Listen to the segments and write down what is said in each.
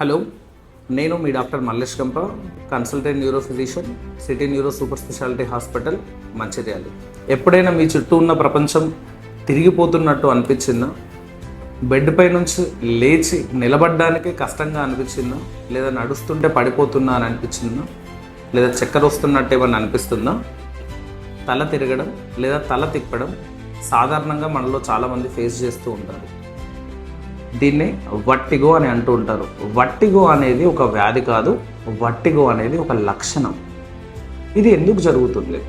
Hello నేను మీ doctor Mallesh Gampa consultant neuro physician city neuro super speciality hospital Mancherial. ఎప్పుడైనా మీ చుట్టూ ఉన్న ప్రపంచం తిరిగిపోతున్నట్టు అనిపించిందా? బెడ్ పై నుంచి లేచి నిలబడడానికి కష్టంగా అనిపించిందా? లేదా నడుస్తుంటే పడిపోతున్నా అని అనిపించిందా? లేదా చక్కెర వస్తున్నట్టు ఏమన్నా అనిపిస్తుందా? తల తిరగడం లేదా తల తిప్పడం సాధారణంగా మనలో చాలామంది ఫేస్ చేస్తూ ఉంటారు. దీన్ని వట్టిగో అని అంటూ ఉంటారు. వట్టిగో అనేది ఒక వ్యాధి కాదు వట్టిగో అనేది ఒక లక్షణం. ఇది ఎందుకు జరుగుతుంది?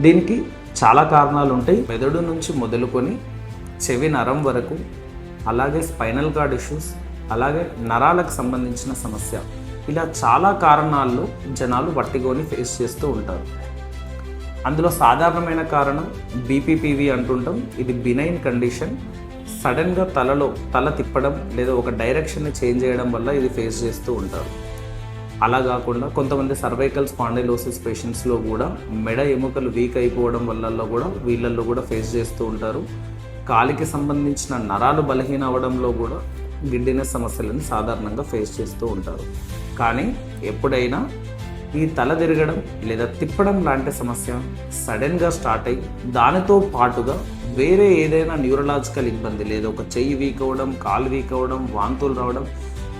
దీనికి చాలా కారణాలు ఉంటాయి. మెదడు నుంచి మొదలుకొని చెవి నరం వరకు అలాగే స్పైనల్ కార్డ్ ఇష్యూస్ అలాగే నరాలకు సంబంధించిన సమస్య. ఇలా చాలా కారణాల్లో జనాలు వట్టిగోని ఫేస్ చేస్తూ ఉంటారు. అందులో సాధారణమైన కారణం బీపీపీవి అంటుంటాం. ఇది బినైన్ కండిషన్ సడన్గా తలలో తల తిప్పడం లేదా ఒక డైరెక్షన్ని చేంజ్ చేయడం వల్ల ఇది ఫేస్ చేస్తూ ఉంటారు. అలా కాకుండా కొంతమంది సర్వైకల్ స్పాండైలోసిస్ పేషెంట్స్లో కూడా మెడ ఎముకలు వీక్ అయిపోవడం వల్ల కూడా వీళ్ళల్లో కూడా ఫేస్ చేస్తూ ఉంటారు. కాలికి సంబంధించిన నరాలు బలహీన అవడంలో కూడా గిడ్డిన సమస్యలను సాధారణంగా ఫేస్ చేస్తూ ఉంటారు. కానీ ఎప్పుడైనా ఈ తల తిరగడం లేదా తిప్పడం లాంటి సమస్య సడన్గా స్టార్ట్ అయ్యి దానితో పాటుగా వేరే ఏదైనా న్యూరలాజికల్ ఇబ్బంది లేదా ఒక చెయ్యి వీక్ అవ్వడం కాలు వీక్ అవ్వడం వాంతులు రావడం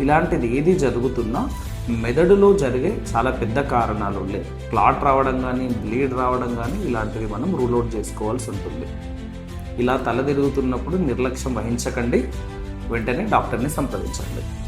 ఇలాంటిది ఏది జరుగుతున్నా మెదడులో జరిగే చాలా పెద్ద కారణాలు ఉండే. క్లాట్ రావడం కానీ బ్లీడ్ రావడం కానీ ఇలాంటివి మనం రూల్ అవుట్ చేసుకోవాల్సి ఉంటుంది. ఇలా తల తిరుగుతున్నప్పుడు నిర్లక్ష్యం వహించకండి. వెంటనే డాక్టర్ని సంప్రదించండి.